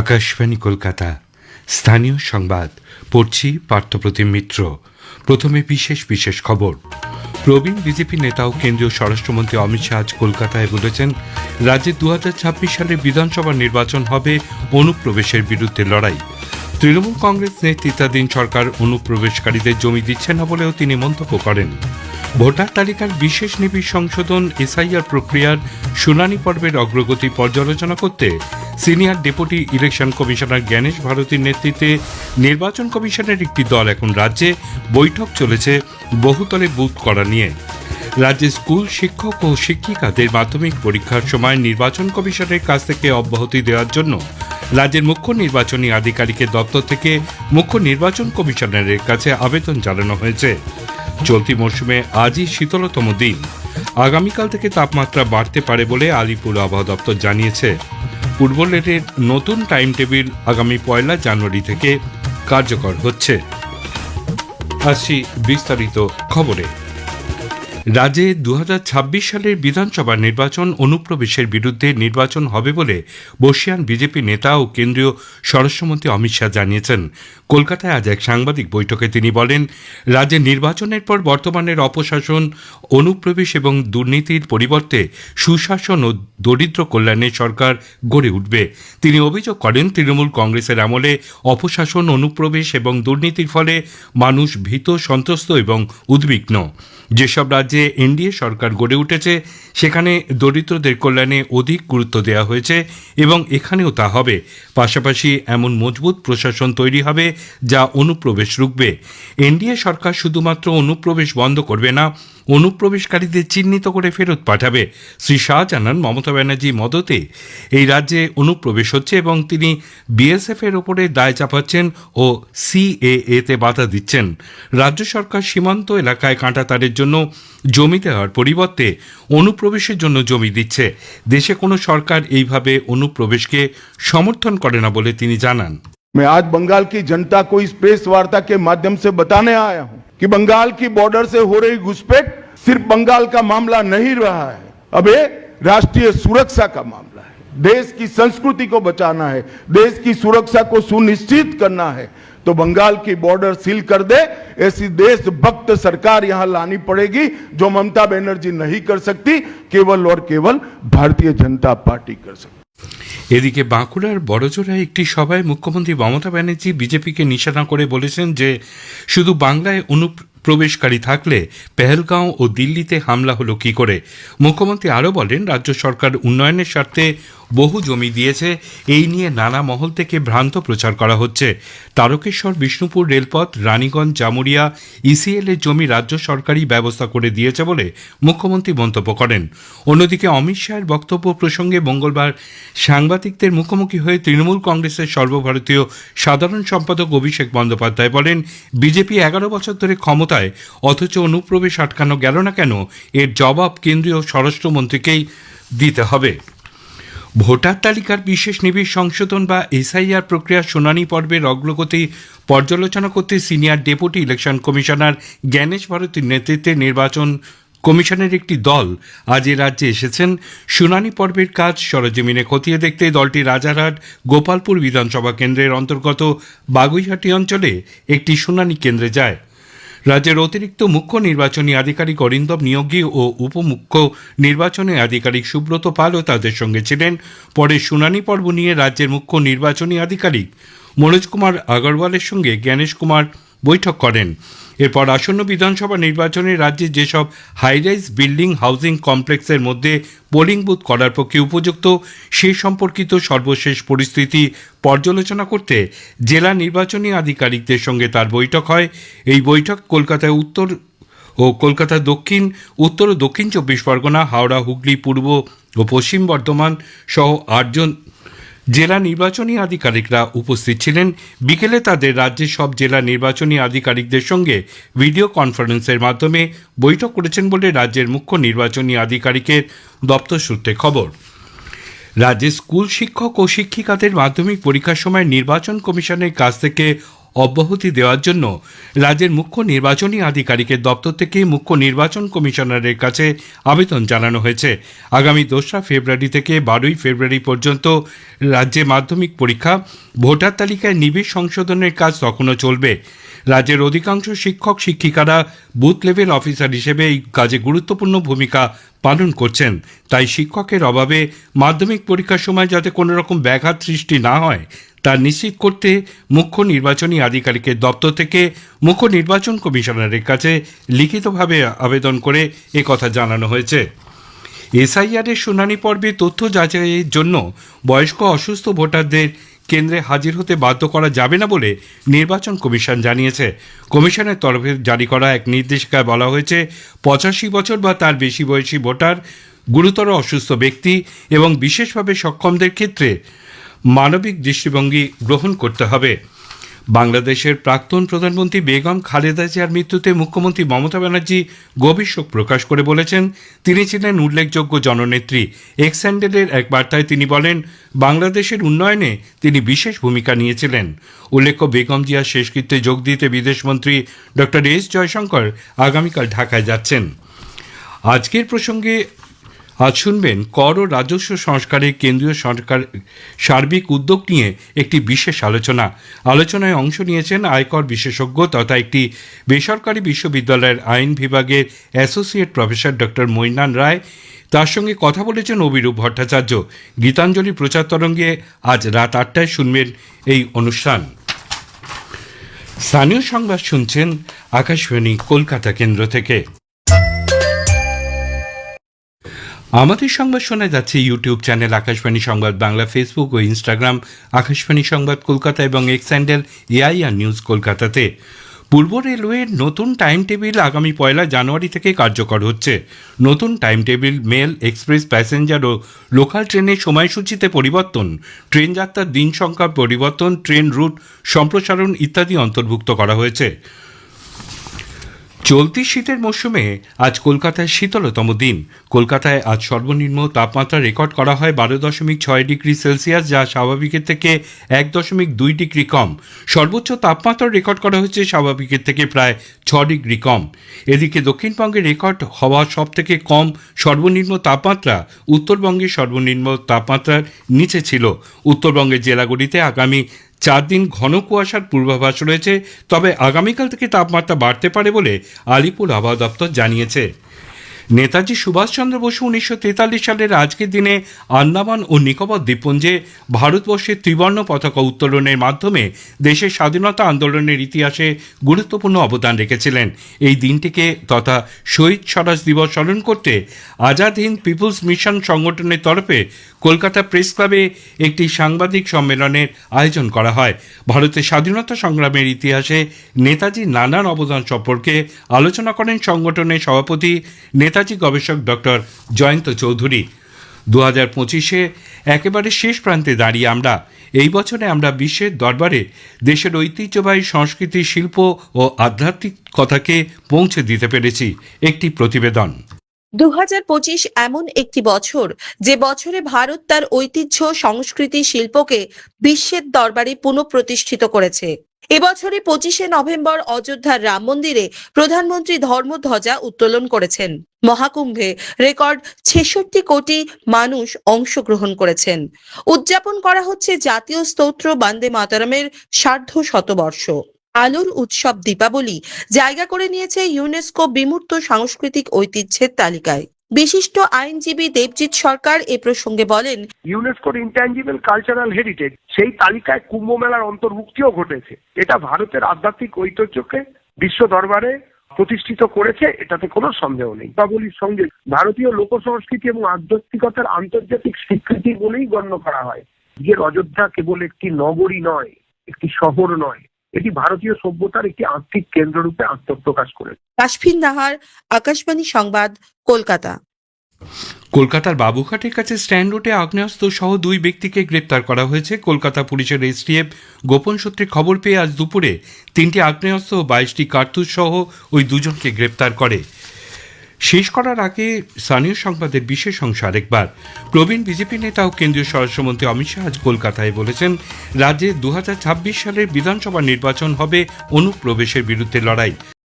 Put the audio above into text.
আকাশবাণী কলকাতা। স্থানীয় সংবাদ, পড়ছি পার্থপ্রতিম মিত্র। প্রথমে বিশেষ বিশেষ খবর। প্রবীণ বিজেপি নেতা ও কেন্দ্রীয় স্বরাষ্ট্রমন্ত্রী অমিত শাহ আজ কলকাতায় বলেছেন, রাজ্যে দু হাজার ছাব্বিশ সালে বিধানসভা নির্বাচন হবে অনুপ্রবেশের বিরুদ্ধে লড়াই। তৃণমূল কংগ্রেস নেতৃত্বাধীন সরকার অনুপ্রবেশকারীদের জমি দিচ্ছে না বলেও তিনি মন্তব্য করেন। ভোটার তালিকার বিশেষ নিবিড় সংশোধন, এসআইআর প্রক্রিয়ার শুনানি পর্বের অগ্রগতি পর্যালোচনা করতে senior deputy election commissioner Gyanesh ভারতীর নেতৃত্বে নির্বাচন কমিশনের একটি দল এখন রাজ্যে বৈঠক চলেছে বহুতলে বুথ করা নিয়ে। রাজ্যে স্কুল শিক্ষক ও শিক্ষিকাদের মাধ্যমিক পরীক্ষার সময় নির্বাচন কমিশনের কাছ থেকে অব্যাহতি দেওয়ার জন্য রাজ্যের মুখ্য নির্বাচনী আধিকারিকের দপ্তর থেকে মুখ্য নির্বাচন কমিশনারের কাছে আবেদন জানানো হয়েছে। চলতি মরশুমে আজই শীতলতম দিন। আগামীকাল থেকে তাপমাত্রা বাড়তে পারে বলে আলিপুর আবহাওয়া দপ্তর জানিয়েছে। পূর্ব রেলের নতুন টাইম টেবিল আগামী পয়লা জানুয়ারি থেকে কার্যকর হচ্ছে। আসছি বিস্তারিত খবরে। রাজ্যে দু হাজার ছাব্বিশ সালের বিধানসভা নির্বাচন অনুপ্রবেশের বিরুদ্ধে নির্বাচন হবে বলে বর্ষিয়ান বিজেপি নেতা ও কেন্দ্রীয় স্বরাষ্ট্রমন্ত্রী অমিত শাহ জানিয়েছেন। কলকাতায় আজ এক সাংবাদিক বৈঠকে তিনি বলেন, রাজ্যে নির্বাচনের পর বর্তমানের অপশাসন, অনুপ্রবেশ এবং দুর্নীতির পরিবর্তে সুশাসন ও দরিদ্র কল্যাণে সরকার গড়ে উঠবে। তিনি অভিযোগ করেন, তৃণমূল কংগ্রেসের আমলে অপশাসন, অনুপ্রবেশ এবং দুর্নীতির ফলে মানুষ ভীত, সন্ত্রস্ত এবং উদ্বিগ্ন। যেসব রাজ্যে এনডিএ সরকার গড়ে উঠেছে, সেখানে দরিদ্রদের কল্যাণে অধিক গুরুত্ব দেওয়া হয়েছে এবং এখানেও তা হবে। পাশাপাশি এমন মজবুত প্রশাসন তৈরি হবে যা অনুপ্রবেশ রুখবে। এনডিএ সরকার শুধুমাত্র অনুপ্রবেশ বন্ধ করবে না, অনুপ্রবেশকারীদের চিহ্নিত করে ফেরত পাঠাবে। শ্রী শাহ জানান মমতা ব্যানার্জি মদতে এই রাজ্যে অনুপ্রবেশ হচ্ছে এবং তিনি বিএসএফ এর ওপরে দায় চাপাচ্ছেন ও সিএএ তে বাধা দিচ্ছেন। রাজ্য সরকার সীমান্ত এলাকায় কাঁটাতারের জন্য জমি দেওয়ার পরিবর্তে অনুপ্রবেশের জন্য জমি দিচ্ছে দেশে কোনো সরকার এইভাবে অনুপ্রবেশকে সমর্থন করে না বলে তিনি জানান मैं आज बंगाल की जनता को इस प्रेस वार्ता के माध्यम से बताने आया हूं कि बंगाल की बॉर्डर से हो रही घुसपैठ सिर्फ बंगाल का मामला नहीं रहा है अब ये राष्ट्रीय सुरक्षा का मामला है देश की संस्कृति को बचाना है देश की सुरक्षा को सुनिश्चित करना है तो बंगाल की बॉर्डर सील कर दे ऐसी देशभक्त सरकार यहां लानी पड़ेगी जो ममता बनर्जी नहीं कर सकती केवल और केवल भारतीय जनता पार्टी कर सकती এদিকে বাঁকুড়ার বড়জোড়ায় একটি সভায় মুখ্যমন্ত্রী মমতা ব্যানার্জি বিজেপিকে নিশানা করে বলেছেন যে শুধু বাংলায় অনুপ্রবেশকারী থাকলে পেহেলগাঁও ও দিল্লিতে হামলা হলো কি করে মুখ্যমন্ত্রী আরও বলেন রাজ্য সরকার উন্নয়নের স্বার্থে বহু জমি দিয়েছে। এই নিয়ে নানা মহল থেকে ভ্রান্ত প্রচার করা হচ্ছে। তারকেশ্বর, বিষ্ণুপুর রেলপথ, রানীগঞ্জ, জামুরিয়া, ইসিএল এর জমি রাজ্য সরকারই ব্যবস্থা করে দিয়েছে বলে মুখ্যমন্ত্রী মন্তব্য করেন। অন্যদিকে অমিত শাহের বক্তব্য প্রসঙ্গে মঙ্গলবার সাংবাদিকদের মুখোমুখি হয়ে তৃণমূল কংগ্রেসের সর্বভারতীয় সাধারণ সম্পাদক অভিষেক বন্দ্যোপাধ্যায় বলেন, বিজেপি এগারো বছর ধরে ক্ষমতায়, অথচ অনুপ্রবেশ আটকানো গেল না কেন? এর জবাব কেন্দ্রীয় স্বরাষ্ট্রমন্ত্রীকেই দিতে হবে। ভোটার তালিকার বিশেষ নিবিড় সংশোধন বা এসআইআর প্রক্রিয়ার শুনানি পর্বের অগ্রগতি পর্যালোচনা করতে senior deputy election commissioner Gyanesh ভারতীর নেতৃত্বে নির্বাচন কমিশনের একটি দল আজ এ রাজ্যে এসেছেন। শুনানি পর্বের কাজ সরজমিনে খতিয়ে দেখতে দলটি রাজারহাট গোপালপুর বিধানসভা কেন্দ্রের অন্তর্গত বাগুইহাটি অঞ্চলে একটি শুনানি কেন্দ্রে যায়। রাজ্যের অতিরিক্ত মুখ্য নির্বাচনী আধিকারিক অরিন্দম নিয়োগী ও উপমুখ্য নির্বাচনী আধিকারিক সুব্রত পালও তাদের সঙ্গে ছিলেন। পরে শুনানি পর্ব নিয়ে রাজ্যের মুখ্য নির্বাচনী আধিকারিক মনোজ কুমার আগরওয়ালের সঙ্গে জ্ঞানেশ কুমার বৈঠক করেন। এরপর আসন্ন বিধানসভা নির্বাচনে রাজ্যে যেসব হাইরাইজ বিল্ডিং হাউজিং কমপ্লেক্সের মধ্যে পোলিং বুথ করার পক্ষে উপযুক্ত, সে সম্পর্কিত সর্বশেষ পরিস্থিতি পর্যালোচনা করতে জেলা নির্বাচনী আধিকারিকদের সঙ্গে তার বৈঠক হয়। এই বৈঠক কলকাতায় উত্তর ও কলকাতা দক্ষিণ, উত্তর ও দক্ষিণ চব্বিশ পরগনা, হাওড়া, হুগলি, পূর্ব ও পশ্চিম বর্ধমান সহ আটজন জেলা নির্বাচনী আধিকারিকরা উপস্থিত ছিলেন। বিকেলে তাদের রাজ্যের সব জেলা নির্বাচনী আধিকারিকদের সঙ্গে ভিডিও কনফারেন্সের মাধ্যমে বৈঠক করেছেন বলে রাজ্যের মুখ্য নির্বাচনী আধিকারিকের দপ্তর সূত্রে খবর। রাজ্যে স্কুল শিক্ষক ও শিক্ষিকাদের মাধ্যমিক পরীক্ষার সময় নির্বাচন কমিশনের কাছ থেকে অব্যাহতি দেওয়ার জন্য রাজ্যের মুখ্য নির্বাচনী আধিকারিকের দপ্তর থেকে মুখ্য নির্বাচন কমিশনারের কাছে আবেদন জানানো হয়েছে। আগামী দোসরা ফেব্রুয়ারি থেকে বারোই ফেব্রুয়ারি পর্যন্ত রাজ্যে মাধ্যমিক পরীক্ষা, ভোটার তালিকায় নিবিড় সংশোধনের কাজ তখনও চলবে। রাজ্যের অধিকাংশ শিক্ষক, শিক্ষিকারা বুথ লেভেল অফিসার হিসেবে এই কাজে গুরুত্বপূর্ণ ভূমিকা পালন করছেন। তাই শিক্ষকের অভাবে মাধ্যমিক পরীক্ষার সময় যাতে কোনো রকম ব্যাঘাত সৃষ্টি না হয় তা নিশ্চিত করতে মুখ্য নির্বাচনী আধিকারিকের দপ্তর থেকে মুখ্য নির্বাচন কমিশনারের কাছে লিখিতভাবে আবেদন করে কথা জানানো হয়েছে। এসআইআরের শুনানি পর্বে তথ্য যাচাইয়ের জন্য বয়স্ক অসুস্থ ভোটারদের কেন্দ্রে হাজির হতে বাধ্য করা যাবে না বলে নির্বাচন কমিশন জানিয়েছে। কমিশনের তরফে জারি করা এক নির্দেশিকায় বলা হয়েছে, পঁচাশি বছর বা তার বেশি বয়সী ভোটার গুরুতর অসুস্থ ব্যক্তি এবং বিশেষভাবে সক্ষমদের ক্ষেত্রে মানবিক দৃষ্টিভঙ্গি গ্রহণ করতে হবে। বাংলাদেশের প্রাক্তন প্রধানমন্ত্রী বেগম খালেদা জিয়ার মৃত্যুতে মুখ্যমন্ত্রী মমতা ব্যানার্জি গভীর শোক প্রকাশ করে বলেছেন, তিনি ছিলেন উল্লেখযোগ্য জননেত্রী। এক্স স্যান্ডেলের এক বার্তায় তিনি বলেন, বাংলাদেশের উন্নয়নে তিনি বিশেষ ভূমিকা নিয়েছিলেন। উল্লেখ্য, বেগম জিয়ার শেষকৃত্যে যোগ দিতে বিদেশমন্ত্রী ডক্টর এস জয়শঙ্কর আগামীকাল ঢাকায় যাচ্ছেন। আজকের প্রসঙ্গে আজ শুনবেন কর ও রাজস্ব সংস্কারে কেন্দ্রীয় সরকার সার্বিক উদ্যোগ নিয়ে একটি বিশেষ আলোচনা। আলোচনায় অংশ নিয়েছেন আয়কর বিশেষজ্ঞ তথা একটি বেসরকারি বিশ্ববিদ্যালয়ের আইন বিভাগের associate professor doctor Mainan Roy. তার সঙ্গে কথা বলেছেন অবিরূপ ভট্টাচার্য। গীতাঞ্জলি প্রচার তরঙ্গে আজ রাত আটটায় শুনবেন এই অনুষ্ঠান। স্থানীয় সংবাদ শুনছেন আকাশবাণী কলকাতা কেন্দ্র থেকে। আমাদের সংবাদ শোনা যাচ্ছে YouTube channel Akashvani Sangbad Bangla Facebook ও ইনস্টাগ্রাম আকাশবাণী সংবাদ কলকাতা এবং এক্স হ্যান্ডেল এআইআর নিউজ কলকাতাতে। পূর্ব রেলওয়ের নতুন টাইম টেবিল আগামী পয়লা জানুয়ারি থেকে কার্যকর হচ্ছে। নতুন time table mail express passenger ও লোকাল ট্রেনের সময়সূচিতে পরিবর্তন, ট্রেন যাত্রার দিন সংখ্যা পরিবর্তন, ট্রেন রুট সম্প্রসারণ ইত্যাদি অন্তর্ভুক্ত করা হয়েছে। চলতি শীতের মরশুমে আজ কলকাতায় শীতলতম দিন। কলকাতায় আজ সর্বনিম্ন তাপমাত্রা রেকর্ড করা হয় বারো দশমিক ছয় ডিগ্রি সেলসিয়াস, যা স্বাভাবিকের থেকে এক দশমিক দুই ডিগ্রি কম। সর্বোচ্চ তাপমাত্রা রেকর্ড করা হয়েছে স্বাভাবিকের থেকে প্রায় ছ ডিগ্রি কম। এদিকে দক্ষিণবঙ্গে রেকর্ড হওয়া সব থেকে কম সর্বনিম্ন তাপমাত্রা উত্তরবঙ্গে সর্বনিম্ন তাপমাত্রার নিচে ছিল। উত্তরবঙ্গের জেলাগুলিতে আগামী চার দিন ঘন কুয়াশার পূর্বাভাস রয়েছে, তবে আগামীকাল থেকে তাপমাত্রা বাড়তে পারে বলে আলিপুর আবহাওয়া দপ্তর জানিয়েছে। নেতাজি সুভাষচন্দ্র বসু উনিশশো তেতাল্লিশ সালের আজকের দিনে আন্দামান ও নিকোবর দ্বীপপুঞ্জে ভারতবর্ষের ত্রিবর্ণ পতাকা উত্তোলনের মাধ্যমে দেশের স্বাধীনতা আন্দোলনের ইতিহাসে গুরুত্বপূর্ণ অবদান রেখেছিলেন। এই দিনটিকে তথা শহীদ স্বরাজ দিবস স্মরণ করতে আজাদ হিন্দ পিপুলস মিশন সংগঠনের তরফে কলকাতা প্রেস ক্লাবে একটি সাংবাদিক সম্মেলনের আয়োজন করা হয়। ভারতের স্বাধীনতা সংগ্রামের ইতিহাসে নেতাজির নানান অবদান সম্পর্কে আলোচনা করেন সংগঠনের সভাপতি নেতাজি গবেষক ডক্টর জয়ন্ত চৌধুরী। দু হাজার পঁচিশে একেবারে শেষ প্রান্তে দাঁড়িয়ে আমরা, এই বছরে আমরা বিশ্বের দরবারে দেশের ঐতিহ্যবাহী সংস্কৃতি, শিল্প ও আধ্যাত্মিকতাকে পৌঁছে দিতে পেরেছি। একটি প্রতিবেদন। দু হাজার পঁচিশ এমন একটি বছর, যে বছরে ভারত তার ঐতিহ্য, সংস্কৃতি, শিল্পকে বিশ্বের দরবারে পুনঃপ্রতিষ্ঠিত করেছে। এবছরে পঁচিশে নভেম্বর অযোধ্যার রাম মন্দিরে প্রধানমন্ত্রী ধর্মধ্বজা উত্তোলন করেছেন। মহাকুম্ভে রেকর্ড ছেষট্টি কোটি মানুষ অংশগ্রহণ করেছেন। উদযাপন করা হচ্ছে জাতীয় স্তোত্র বান্দে মাতারামের সার্ধ শতবর্ষ। আলোর উৎসব দীপাবলি জায়গা করে নিয়েছে ইউনেস্কো বিমূর্ত সাংস্কৃতিক ঐতিহ্যের তালিকায়। বিশিষ্ট আইনজীবী দেবজিৎ সরকার এ প্রসঙ্গে বলেন ইউনেস্কোর ইনট্যাঞ্জিবল কালচারাল হেরিটেজ সেই তালিকায় কুম্ভ মেলার অন্তর্ভুক্তিও ঘটেছে। এটা ভারতের আধ্যাত্মিক ঐতিহ্যকে বিশ্ব দরবারে প্রতিষ্ঠিত করেছে, এটাতে কোনো সন্দেহ নেই। দীপাবলির সঙ্গে ভারতীয় লোক সংস্কৃতি এবং আধ্যাত্মিকতার আন্তর্জাতিক স্বীকৃতি বলেই গণ্য করা হয়। যে অযোধ্যা কেবল একটি নগরী নয়, একটি শহর নয় এটি ভারতীয় সভ্যতার একটি আর্থিক কেন্দ্ররূপে আত্মপ্রকাশ করে কাশফিন নাহার আকাশবাণী সংবাদ কলকাতা। কলকাতার বাবুঘাটের কাছে স্ট্যান্ড রোডে আগ্নেয়াস্ত্র সহ দুই ব্যক্তিকে গ্রেপ্তার করা হয়েছে। কলকাতা পুলিশের এসটিএফ গোপন সূত্রে খবর পেয়ে আজ দুপুরে তিনটি আগ্নেয়াস্ত্র ও বাইশটি কার্তুজ সহ ওই দুজনকে গ্রেপ্তার করে। শেষ করার আগে স্থানীয় সংবাদের বিশেষ অংশ আরেকবার। প্রবীণ বিজেপি নেতা ও কেন্দ্রীয় স্বরাষ্ট্রমন্ত্রী অমিত শাহ আজ কলকাতায় বলেছেন, রাজ্যে দু হাজার ছাব্বিশ সালের বিধানসভা নির্বাচন হবে অনুপ্রবেশের বিরুদ্ধে লড়াই।